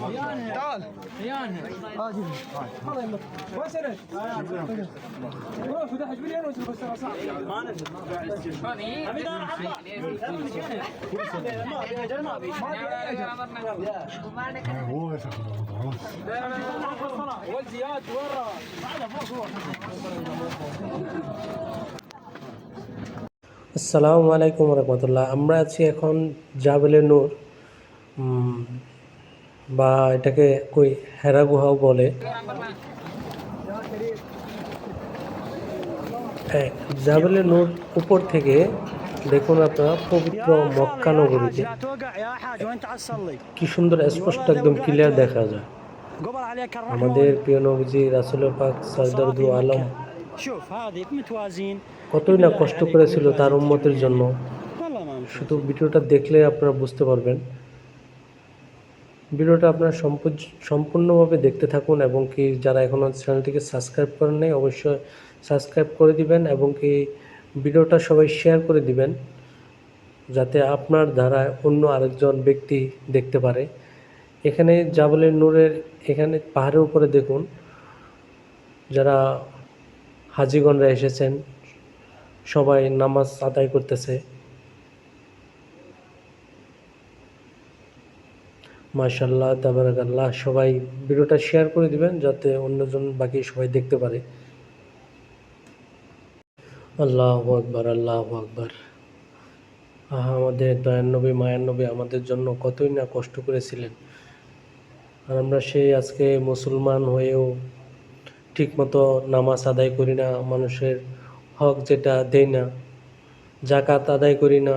تعال خيانه هذه هذا يمك وين سند؟ روح وده حجبي لين وجهك بس صعب والزياد ورا আসসালামু আলাইকুম রহমতুল্লাহ আমরা আছি এখন জাবেলে নূর উম, বা এটাকে কই হেরা গুহাও বলে। হ্যাঁ, জাবেলে নোট উপর থেকে দেখুন আপনারা, পবিত্র মক্কা নগরীতে। কি সুন্দর স্পষ্ট একদম ক্লিয়ার দেখা যায়। আমাদের প্রিয় নবজি রাসুল পাক সাজদারদু আলম কতই না কষ্ট করেছিল তার উন্মতের জন্য। শুধু ভিডিওটা দেখলে আপনারা বুঝতে পারবেন। ভিডিওটা আপনারা সম্পূর্ণভাবে দেখতে থাকুন এবং কি যারা এখনও চ্যানেলটিকে সাবস্ক্রাইব করেন নাই, অবশ্যই সাবস্ক্রাইব করে দিবেন এবং কি ভিডিওটা সবাই শেয়ার করে দিবেন, যাতে আপনার দ্বারা অন্য আরেকজন ব্যক্তি দেখতে পারে। এখানে জাবলের নূরের এখানে পাহাড়ের উপরে দেখুন, যারা হাজিগণরা এসেছেন, সবাই নামাজ আদায় করতেছে। মাশাল্লাহ তাবারাকাল্লাহ। সবাই ভিডিওটা শেয়ার করে দিবেন যাতে অন্যজন বাকি সবাই দেখতে পারে। আল্লাহ আকবার আল্লাহ আকবার। আমাদের দয়ার নবী, মায়ের নবী আমাদের জন্য কতই না কষ্ট করেছিলেন। আর আমরা সেই আজকে মুসলমান হয়েও ঠিকমতো নামাজ আদায় করি না, মানুষের হক যেটা দেই না জাকাত আদায় করি না।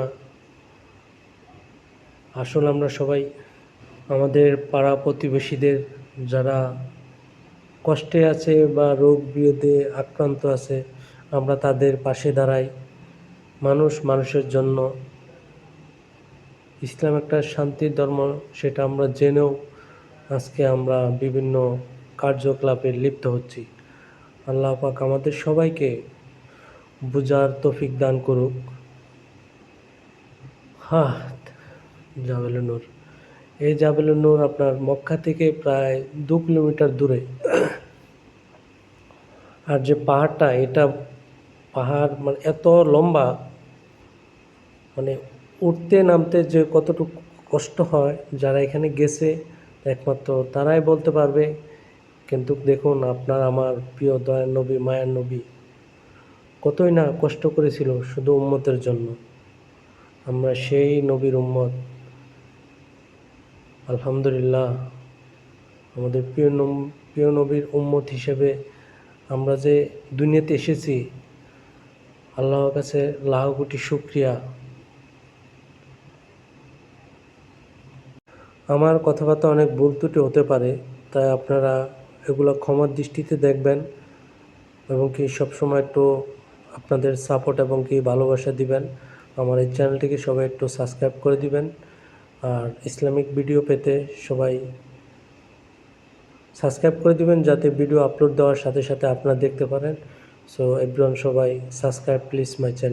আসলে আমরা সবাই আমাদের পাড়া প্রতিবেশীদের যারা কষ্টে আছে বা রোগ বিরোধে আক্রান্ত আছে, আমরা তাদের পাশে দাঁড়াই। মানুষ মানুষের জন্য। ইসলাম একটা শান্তির ধর্ম, সেটা আমরা জেনেও আজকে আমরা বিভিন্ন কার্যকলাপে লিপ্ত হচ্ছি। আল্লাহ পাক আমাদের সবাইকে বুজার তফিক দান করুক। হা জাবেল নূর। এই জাবেল নূর আপনার মক্কা থেকে প্রায় দু কিলোমিটার দূরে। আর যে পাহাড়টা, এটা পাহাড় মানে এত লম্বা মানে উঠতে নামতে যে কতটুকু কষ্ট হয়, যারা এখানে গেছে, একমাত্র তারাই বলতে পারবে। কিন্তু দেখুন, আপনার আমার প্রিয় দয়ার নবী, মায়ের নবী, কতই না কষ্ট করেছিল শুধু উম্মতের জন্য। আমরা সেই নবীর উম্মত। আলহামদুলিল্লাহ, আমাদের প্রিয় প্রিয় নবীর উম্মত হিসেবে আমরা যে দুনিয়াতে এসেছি, আল্লাহর কাছে লাখ কোটি শুক্রিয়া। আমার কথাবার্তা অনেক ভুল ত্রুটি হতে পারে, তাই আপনারা এগুলো ক্ষমার দৃষ্টিতে দেখবেন এবং কি সবসময় একটু আপনাদের সাপোর্ট এবং কি ভালোবাসা দিবেন। আমার এই চ্যানেলটিকে সবাই একটু সাবস্ক্রাইব করে দিবেন। আর ইসলামিক ভিডিও পেতে সবাই সাবস্ক্রাইব করে দিবেন যাতে ভিডিও আপলোড দেওয়ার সাথে সাথে আপনারা দেখতে পারেন। সো এভরিওয়ান সবাই সাবস্ক্রাইব প্লিজ মাই চ্যানেল